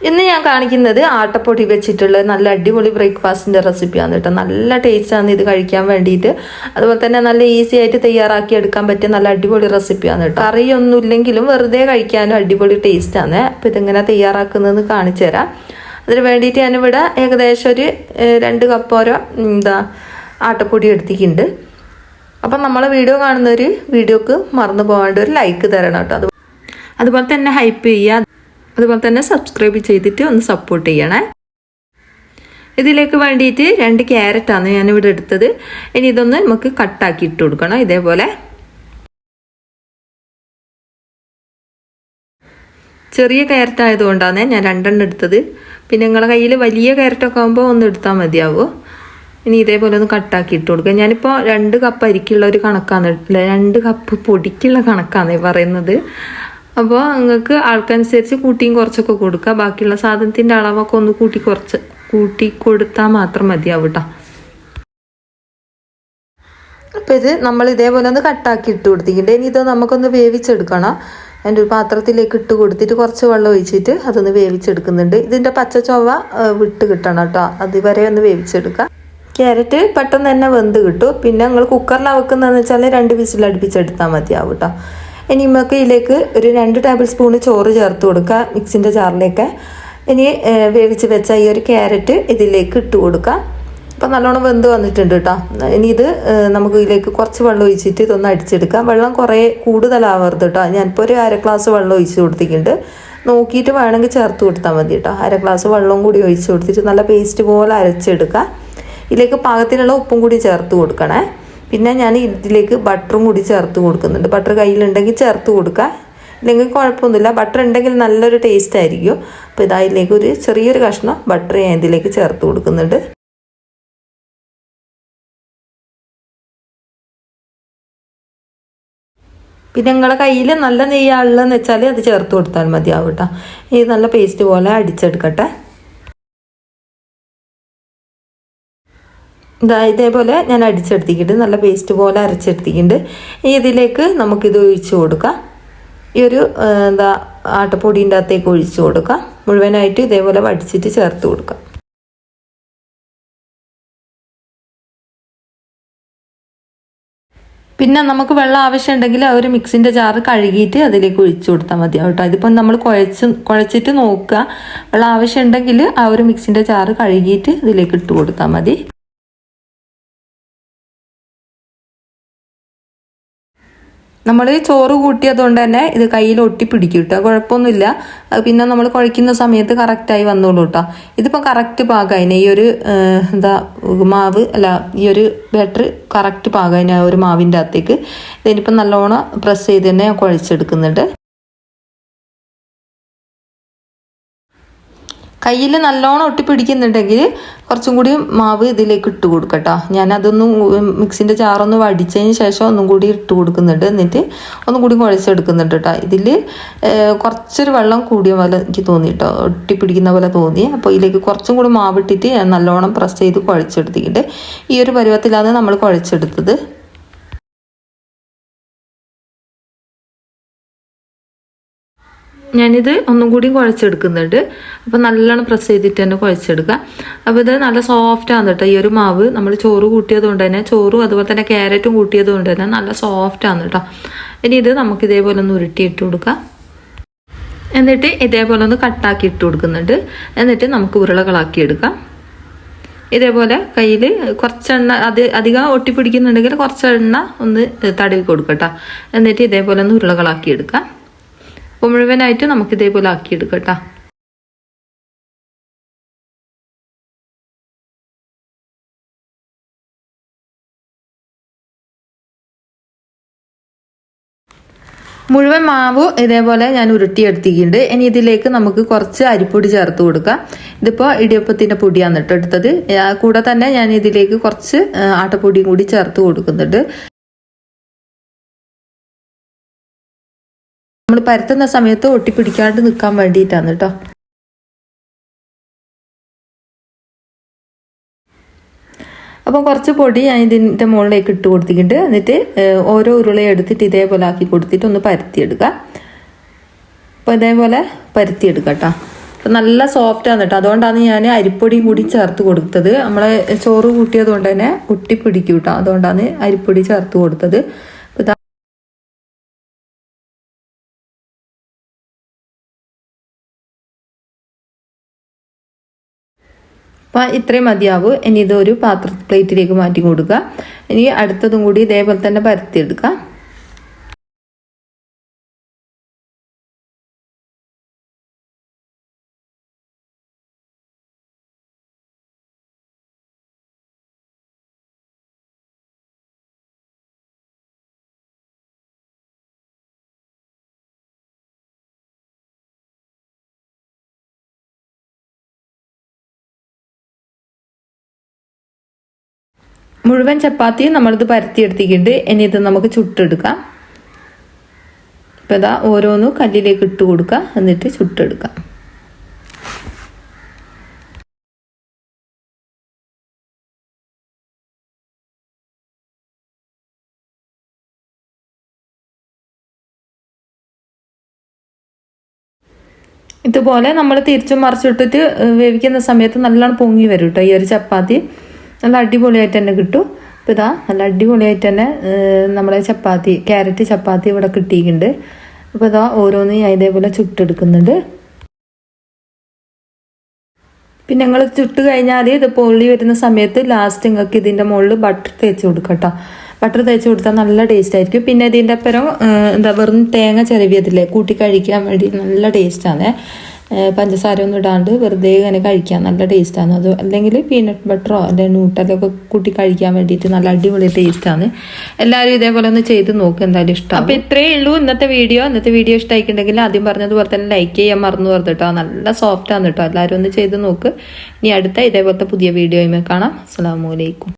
ഇന്ന് ഞാൻ കാണിക്കുന്നത് ആട്ടപ്പൊടി വെച്ചിട്ടുള്ള നല്ല അടിപൊളി ബ്രേക്ക്ഫാസ്റ്റിന്റെ റെസിപ്പിയാണ് കേട്ടോ. നല്ല ടേസ്റ്റാണ് ഇത് കഴിക്കാൻ വേണ്ടിയിട്ട്. അതുപോലെ തന്നെ നല്ല ഈസി ആയിട്ട് തയ്യാറാക്കി എടുക്കാൻ പറ്റിയ നല്ല അടിപൊളി റെസിപ്പിയാണ് കേട്ടോ. കറിയൊന്നും ഇല്ലെങ്കിലും വെറുതെ കഴിക്കാനും അടിപൊളി ടേസ്റ്റാണ്. അപ്പോൾ ഇതെങ്ങനെ തയ്യാറാക്കുന്നതെന്ന് കാണിച്ചു തരാം. അതിന് വേണ്ടിയിട്ട് ഞാനിവിടെ ഏകദേശം ഒരു രണ്ട് കപ്പോരോ എന്താ ആട്ടപ്പൊടി എടുത്തിട്ടുണ്ട്. അപ്പം നമ്മൾ വീഡിയോ കാണുന്നവർ വീഡിയോക്ക് മറന്നു പോകാണ്ട് ഒരു ലൈക്ക് തരണം കേട്ടോ. അതുപോലെ തന്നെ ഹൈപ്പ് ചെയ്യുക. അതുപോലെ തന്നെ സബ്സ്ക്രൈബ് ചെയ്തിട്ട് ഒന്ന് സപ്പോർട്ട് ചെയ്യണേ. ഇതിലേക്ക് വേണ്ടിയിട്ട് രണ്ട് ക്യാരറ്റാണ് ഞാനിവിടെ എടുത്തത്. ഇനി ഇതൊന്ന് നമുക്ക് കട്ടാക്കി ഇട്ട് കൊടുക്കണം ഇതേപോലെ. ചെറിയ ക്യാരറ്റ് ആയതുകൊണ്ടാണ് ഞാൻ രണ്ടെണ്ണം എടുത്തത്. പിന്നെ നിങ്ങളുടെ കയ്യിൽ വലിയ ക്യാരറ്റൊക്കെ ആകുമ്പോൾ ഒന്ന് എടുത്താൽ മതിയാവുമോ ഇനി ഇതേപോലെ ഒന്ന് കട്ടാക്കി ഇട്ട് കൊടുക്കുക ഞാനിപ്പോൾ രണ്ട് കപ്പ് അരിക്കുള്ള ഒരു കണക്കാണ് രണ്ട് കപ്പ് പൊടിക്കുള്ള കണക്കാണ് പറയുന്നത്. അപ്പോൾ നിങ്ങൾക്ക് ആൾക്കനുസരിച്ച് കൂട്ടിയും കുറച്ചൊക്കെ കൊടുക്കുക ബാക്കിയുള്ള സാധനത്തിന്റെ അളവൊക്കെ ഒന്ന് കൂട്ടി കുറച്ച്. കൂട്ടി കൊടുത്താൽ മാത്രം മതിയാവും കേട്ടോ അപ്പോൾ ഇത് നമ്മൾ ഇതേപോലെ ഒന്ന് കട്ടാക്കി ഇട്ട് കൊടുത്തിട്ടുണ്ട്. ഇനി ഇത് നമുക്കൊന്ന് വേവിച്ചെടുക്കണം. അതിന്റെ ഒരു പാത്രത്തിലേക്ക് ഇട്ട് കൊടുത്തിട്ട് കുറച്ച് വെള്ളം ഒഴിച്ചിട്ട് അതൊന്ന് വേവിച്ചെടുക്കുന്നുണ്ട്. ഇതിന്റെ പച്ച ചൊവ്വ വിട്ട് കിട്ടണം കേട്ടോ. അതുവരെ ഒന്ന് വേവിച്ചെടുക്കുക ക്യാരറ്റ് പെട്ടെന്ന് തന്നെ വെന്ത് കിട്ടും. പിന്നെ നിങ്ങൾ കുക്കറിൽ വെക്കുന്നതെന്ന് വെച്ചാൽ രണ്ട് വിസിൽ അടുപ്പിച്ചെടുത്താൽ മതിയാവും കേട്ടോ ഇനി നമുക്ക് ഇതിലേക്ക് ഒരു രണ്ട് ടേബിൾ സ്പൂൺ ചോറ് ചേർത്ത് കൊടുക്കുക മിക്സിന്റെ ജാറിലേക്ക്. ഇനി വേവിച്ച് വെച്ച ഈ ഒരു ക്യാരറ്റ് ഇതിലേക്ക് ഇട്ട് കൊടുക്കുക അപ്പം നല്ലോണം വെന്ത് വന്നിട്ടുണ്ട് കേട്ടോ ഇനി ഇത് നമുക്ക് ഇതിലേക്ക് കുറച്ച് വെള്ളം ഒഴിച്ചിട്ട് ഇതൊന്ന് അടിച്ചെടുക്കാം. വെള്ളം കുറേ കൂടുതലാവരുത് കേട്ടോ ഞാനിപ്പോൾ ഒരു അര ഗ്ലാസ് വെള്ളം ഒഴിച്ച് കൊടുത്തിട്ടുണ്ട്. നോക്കിയിട്ട് വേണമെങ്കിൽ ചേർത്ത് കൊടുത്താൽ മതി കേട്ടോ അര ഗ്ലാസ് വെള്ളവും കൂടി ഒഴിച്ച് കൊടുത്തിട്ട് നല്ല പേസ്റ്റ് പോലെ അരച്ചെടുക്കുക ഇതിലേക്ക് പാകത്തിനുള്ള ഉപ്പും കൂടി ചേർത്ത് കൊടുക്കണേ. പിന്നെ ഞാൻ ഇതിലേക്ക് ബട്ടറും കൂടി ചേർത്ത് കൊടുക്കുന്നുണ്ട്. ബട്ടർ കയ്യിലുണ്ടെങ്കിൽ ചേർത്ത് കൊടുക്കുക ഇല്ലെങ്കിൽ കുഴപ്പമൊന്നുമില്ല. ബട്ടർ ഉണ്ടെങ്കിൽ നല്ലൊരു ടേസ്റ്റ് ആയിരിക്കും. അപ്പോൾ ഇതായിലേക്ക് ഒരു ചെറിയൊരു കഷ്ണം ബട്ടർ ഞാൻ ഇതിലേക്ക് ചേർത്ത് കൊടുക്കുന്നുണ്ട്. പിന്നെ നിങ്ങളെ കയ്യിൽ നല്ല നെയ്യാളുള്ളതെന്ന് വെച്ചാൽ അത് ചേർത്ത് കൊടുത്താൽ മതിയാവും കേട്ടോ. ഈ നല്ല പേസ്റ്റ് പോലെ അടിച്ചെടുക്കട്ടെ. ഇതേപോലെ ഞാൻ അടിച്ചെടുത്തിക്കിട്ട് നല്ല പേസ്റ്റ് പോലെ അരച്ചെടുത്തിക്കിണ്ട് ഇതിലേക്ക് നമുക്കിത് ഒഴിച്ച് കൊടുക്കാം. ഈ ഒരു എന്താ ആട്ടപ്പൊടീന്റെ അകത്തേക്ക് ഒഴിച്ചു കൊടുക്കാം. മുഴുവനായിട്ട് ഇതേപോലെ വടിച്ചിട്ട് ചേർത്ത് കൊടുക്കാം. പിന്നെ നമുക്ക് വെള്ളം ആവശ്യമുണ്ടെങ്കിൽ ആ ഒരു മിക്സിന്റെ ജാറ് കഴുകിയിട്ട് അതിലേക്ക് ഒഴിച്ചു കൊടുത്താൽ മതി. കേട്ടോ ഇതിപ്പം നമ്മൾ കുഴച്ച് കുഴച്ചിട്ട് നോക്കുക. വെള്ളം ആവശ്യമുണ്ടെങ്കിൽ ആ ഒരു മിക്സിന്റെ ജാറ് കഴുകിയിട്ട് ഇതിലേക്ക് ഇട്ട് കൊടുത്താൽ മതി. നമ്മൾ ചോറ് കൂട്ടിയതുകൊണ്ട് തന്നെ ഇത് കയ്യിൽ ഒട്ടി പിടിക്കും കേട്ടോ കുഴപ്പമൊന്നുമില്ല. പിന്നെ നമ്മൾ കുഴയ്ക്കുന്ന സമയത്ത് കറക്റ്റായി വന്നോളൂ കേട്ടോ ഇതിപ്പോൾ കറക്റ്റ് പാകമായിന് ഈ ഒരു എന്താ മാവ് അല്ല ഈ ഒരു ബാറ്റർ കറക്റ്റ് പാകമായിന് ഒരു മാവിന്റെ അകത്തേക്ക്. ഇതിനിപ്പം നല്ലോണം പ്രസ് ചെയ്ത് തന്നെ കുഴച്ചെടുക്കുന്നുണ്ട്. കയ്യിൽ നല്ലോണം ഒട്ടിപ്പിടിക്കുന്നുണ്ടെങ്കിൽ കുറച്ചും കൂടി മാവ് ഇതിലേക്ക് ഇട്ട് കൊടുക്കട്ടോ ഞാൻ അതൊന്നും മിക്സിന്റെ ചാറൊന്ന് വടിച്ചതിന് ശേഷം ഒന്നും കൂടി ഇട്ട് കൊടുക്കുന്നുണ്ട്. എന്നിട്ട് ഒന്നും കൂടി കുഴച്ചെടുക്കുന്നുണ്ട് കേട്ടോ ഇതിൽ കുറച്ചൊരു വെള്ളം കൂടിയ പോലെ എനിക്ക് തോന്നി കേട്ടോ ഒട്ടിപ്പിടിക്കുന്ന പോലെ തോന്നി. അപ്പോൾ ഇതിലേക്ക് കുറച്ചും കൂടി മാവിട്ടിട്ട് ഞാൻ നല്ലോണം പ്രസ് ചെയ്ത് കുഴച്ചെടുത്തിട്ടുണ്ട്. ഈ ഒരു പരുവത്തിലാണ് നമ്മൾ കുഴച്ചെടുത്തത്. ഞാനിത് ഒന്നും കൂടി കുഴച്ചെടുക്കുന്നുണ്ട്. അപ്പോൾ നല്ലോണം പ്രസ് ചെയ്തിട്ട് തന്നെ കുഴച്ചെടുക്കുക അപ്പോൾ ഇത് നല്ല സോഫ്റ്റ് ആണ് കേട്ടോ. ഈ ഒരു മാവ് നമ്മൾ ചോറ് കൂട്ടിയത് കൊണ്ട് തന്നെ ചോറും അതുപോലെ തന്നെ ക്യാരറ്റും കൂട്ടിയത് കൊണ്ട് തന്നെ നല്ല സോഫ്റ്റ് ആണ് കേട്ടോ. ഇനി ഇത് നമുക്ക് ഇതേപോലെ ഒന്ന് ഉരുട്ടിയിട്ട് കൊടുക്കാം. എന്നിട്ട് ഇതേപോലെ ഒന്ന് കട്ടാക്കി ഇട്ട് കൊടുക്കുന്നുണ്ട്. എന്നിട്ട് നമുക്ക് ഉരുളകളാക്കി എടുക്കാം. ഇതേപോലെ കയ്യിൽ കുറച്ചെണ്ണ അത് അധികം ഒട്ടിപ്പിടിക്കുന്നുണ്ടെങ്കിൽ കുറച്ചെണ്ണ ഒന്ന് തടവി കൊടുക്കട്ടോ. എന്നിട്ട് ഇതേപോലെ ഒന്ന് ഉരുളകളാക്കി എടുക്കാം. അപ്പോൾ മുഴുവനായിട്ട് നമുക്ക് ഇതേപോലെ ആക്കിയെടുക്കാം കേട്ടോ മുഴുവൻ മാവ് ഇതേപോലെ ഞാൻ ഉരുട്ടിയെടുത്തിട്ടുണ്ട്. ഇനി ഇതിലേക്ക് നമുക്ക് കുറച്ച് അരിപ്പൊടി ചേർത്ത് കൊടുക്കാം. ഇതിപ്പോൾ ഇടിയപ്പത്തിന്റെ പൊടിയാണ് കേട്ടോ എടുത്തത്. കൂടെ തന്നെ ഞാൻ ഇതിലേക്ക് കുറച്ച് ആട്ടപ്പൊടിയും കൂടി ചേർത്ത് കൊടുക്കുന്നുണ്ട്. നമ്മൾ പരത്തുന്ന സമയത്ത് ഒട്ടിപ്പിടിക്കാണ്ട് നിൽക്കാൻ വേണ്ടിയിട്ടാണ് കേട്ടോ. അപ്പം കുറച്ച് പൊടി ഞാൻ ഇതിന്റെ മുകളിലേക്ക് ഇട്ട് കൊടുത്തിട്ടുണ്ട്. എന്നിട്ട് ഓരോ ഉരുളയും എടുത്തിട്ട് ഇതേപോലെ ആക്കി കൊടുത്തിട്ട് ഒന്ന് പരത്തിയെടുക്കുക അപ്പോൾ ഇതേപോലെ പരത്തിയെടുക്കുക കേട്ടോ. അപ്പം നല്ല സോഫ്റ്റാണ് കേട്ടോ. അതുകൊണ്ടാണ് ഞാൻ അരിപ്പൊടി കൂടി ചേർത്ത് കൊടുത്തത്. നമ്മളെ ചോറ് കൂട്ടിയത് കൊണ്ട് തന്നെ ഒട്ടിപ്പിടിക്കും കേട്ടോ. അതുകൊണ്ടാണ് അരിപ്പൊടി ചേർത്ത് കൊടുത്തത്. അപ്പോൾ ഇത്രയും മതിയാവും. ഇനി ഇതൊരു പാത്ര പ്ലേറ്റിലേക്ക് മാറ്റി കൊടുക്കുക. ഇനി അടുത്തതും കൂടി ഇതേപോലെ തന്നെ പരത്തിയെടുക്കുക മുഴുവൻ ചപ്പാത്തിയും നമ്മളിത് പരത്തിയെടുത്തിട്ടുണ്ട്. ഇനി ഇത് നമുക്ക് ചുട്ടെടുക്കാം. ഇപ്പം ഇതാ ഓരോന്നും കല്ലിലേക്ക് ഇട്ട് കൊടുക്കുക. എന്നിട്ട് ചുട്ടെടുക്കാം. ഇതുപോലെ നമ്മൾ തിരിച്ചും മറിച്ചിട്ടിട്ട് വേവിക്കുന്ന സമയത്ത് നല്ലോണം പൊങ്ങി വരും കേട്ടോ ഈ ഒരു ചപ്പാത്തി. നല്ല അടിപൊളിയായിട്ട് തന്നെ കിട്ടും. അപ്പോൾ ഇതാ നല്ല അടിപൊളിയായിട്ട് തന്നെ നമ്മളെ ചപ്പാത്തി ക്യാരറ്റ് ചപ്പാത്തി ഇവിടെ കിട്ടിയിട്ടുണ്ട്. അപ്പോൾ ഇതാ ഓരോന്ന് ഞാൻ ഇതേപോലെ ചുട്ടെടുക്കുന്നുണ്ട്. പിന്നെ ഞങ്ങൾ ചുട്ട് കഴിഞ്ഞാൽ ഇത് പൊള്ളി വരുന്ന സമയത്ത് ലാസ്റ്റ് നിങ്ങൾക്ക് ഇതിന്റെ മുകളിൽ ബട്ടർ തേച്ച് കൊടുക്കാം ബട്ടർ തേച്ച് കൊടുത്താൽ നല്ല ടേസ്റ്റ് ആയിരിക്കും. പിന്നെ ഇതിന്റെ അപ്പുറം എന്താ വെറും തേങ്ങ ചിരവിയതില്ലേ? കൂട്ടി കഴിക്കാൻ വേണ്ടി നല്ല ടേസ്റ്റാണ് പഞ്ചസാര ഒന്നും ഇടാണ്ട് വെറുതെ ഇങ്ങനെ കഴിക്കാൻ നല്ല ടേസ്റ്റാണ്. അത് അല്ലെങ്കിൽ പീനട്ട് ബട്ടറോ അല്ലെങ്കിൽ ഒക്കെ കൂട്ടി കഴിക്കാൻ വേണ്ടിയിട്ട് നല്ല അടിപൊളി ടേസ്റ്റാണ്. എല്ലാവരും ഇതേപോലെ ഒന്ന് ചെയ്ത് നോക്ക് എന്തായാലും ഇഷ്ടം അപ്പോൾ ഇത്രയേ ഉള്ളൂ ഇന്നത്തെ വീഡിയോ. ഇന്നത്തെ വീഡിയോ ഇഷ്ടമായിട്ടുണ്ടെങ്കിൽ ആദ്യം പറഞ്ഞതുപോലെ തന്നെ ലൈക്ക് ചെയ്യാൻ മറന്നു പറഞ്ഞു കേട്ടോ. നല്ല സോഫ്റ്റാണ് കേട്ടോ. എല്ലാവരും ഒന്ന് ചെയ്ത് നോക്ക്. ഇനി അടുത്ത ഇതേപോലത്തെ പുതിയ വീഡിയോയുമേ കാണാം. അസ്സാം വലൈക്കും